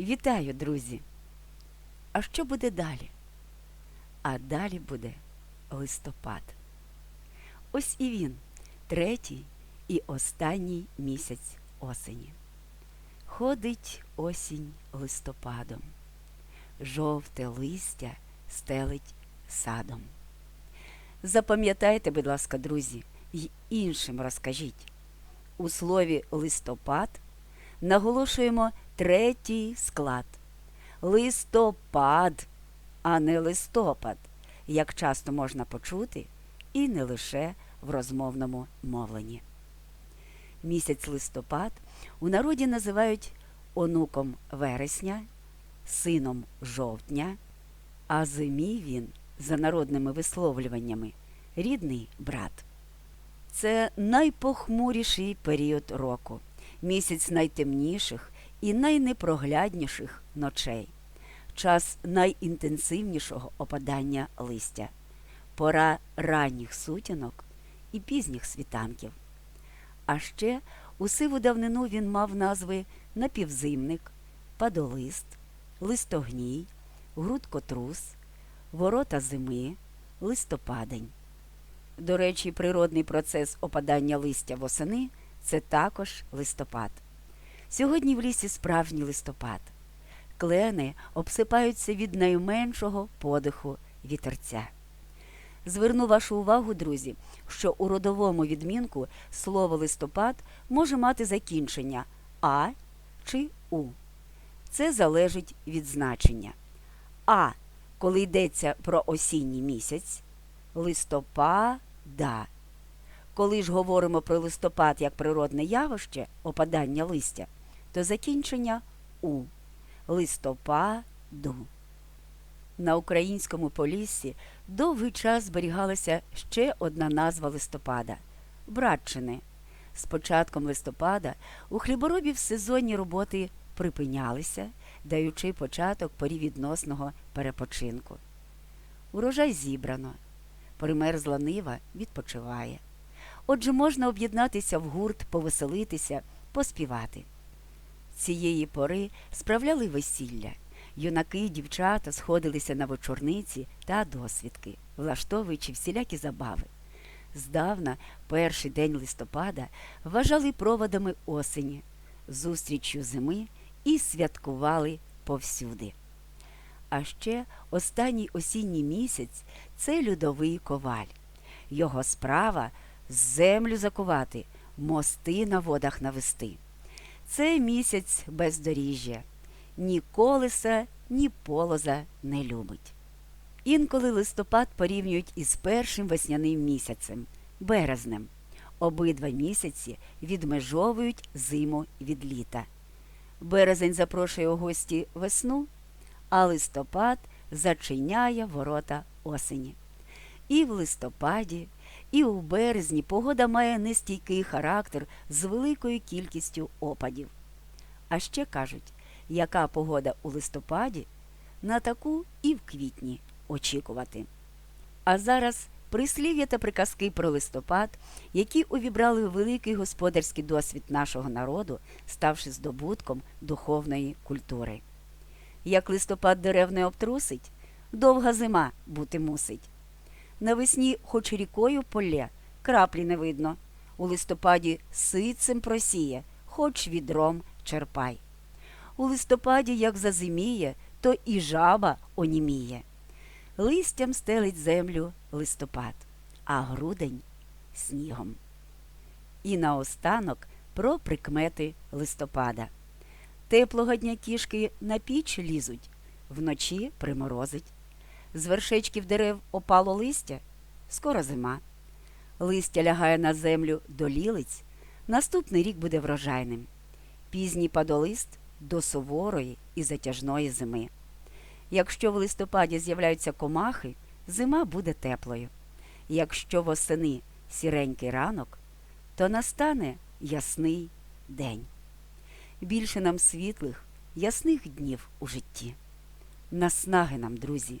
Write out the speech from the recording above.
Вітаю, друзі! А що буде далі? А далі буде листопад. Ось і він, третій і останній місяць осені. Ходить осінь листопадом, жовте листя стелить садом. Запам'ятайте, будь ласка, друзі, й іншим розкажіть. У слові листопад наголошуємо третій склад. Листопад, а не листопад, як часто можна почути, і не лише в розмовному мовленні. Місяць листопад у народі називають онуком вересня, сином жовтня, а зимі він, за народними висловлюваннями, рідний брат. Це найпохмуріший період року, місяць найтемніших і найнепроглядніших ночей, час найінтенсивнішого опадання листя, пора ранніх сутінок і пізніх світанків. А ще у сиву давнину він мав назви напівзимник, падолист, листогній, грудкотрус, ворота зими, листопадень. До речі, природний процес опадання листя восени це також листопад. Сьогодні в лісі справжній листопад. Клени обсипаються від найменшого подиху вітерця. Зверну вашу увагу, друзі, що у родовому відмінку слово листопад може мати закінчення А чи У. Це залежить від значення. А коли йдеться про осінній місяць, листопада. Коли ж говоримо про листопад як природне явище, опадання листя, то закінчення У. Листопаду. На українському поліссі довгий час зберігалася ще одна назва листопада Братчини. З початком листопада у хліборобів сезонні роботи припинялися, даючи початок порі відносного перепочинку. Урожай зібрано, примерзла нива відпочиває. Отже, можна об'єднатися в гурт, повеселитися, поспівати. Цієї пори справляли весілля. Юнаки й дівчата сходилися на вечорниці та досвідки, влаштовуючи всілякі забави. Здавна перший день листопада вважали проводами осені, зустріччю зими і святкували повсюди. А ще останній осінній місяць це льодовий коваль. Його справа землю закувати, мости на водах навести. Це місяць бездоріжжя. Ні колеса, ні полоза не любить. Інколи листопад порівнюють із першим весняним місяцем березнем. Обидва місяці відмежовують зиму від літа. Березень запрошує у гості весну, а листопад зачиняє ворота осені. І в листопаді, і у березні погода має нестійкий характер з великою кількістю опадів. А ще кажуть, яка погода у листопаді, на таку і в квітні очікувати. А зараз прислів'я та приказки про листопад, які увібрали великий господарський досвід нашого народу, ставши здобутком духовної культури. Як листопад дерев не обтрусить, довга зима бути мусить. Навесні, хоч рікою полє, краплі не видно. У листопаді сицем просіє, хоч відром черпай. У листопаді, як зазиміє, то і жаба оніміє. Листям стелить землю листопад, а грудень снігом. І наостанок про прикмети листопада. Теплого дня кішки на піч лізуть, вночі приморозить. З вершечків дерев опало листя, скоро зима. Листя лягає на землю до лілиць, наступний рік буде врожайним. Пізній падолист до суворої і затяжної зими. Якщо в листопаді з'являються комахи, зима буде теплою. Якщо восени сіренький ранок, то настане ясний день. Більше нам світлих, ясних днів у житті. Наснаги нам, друзі,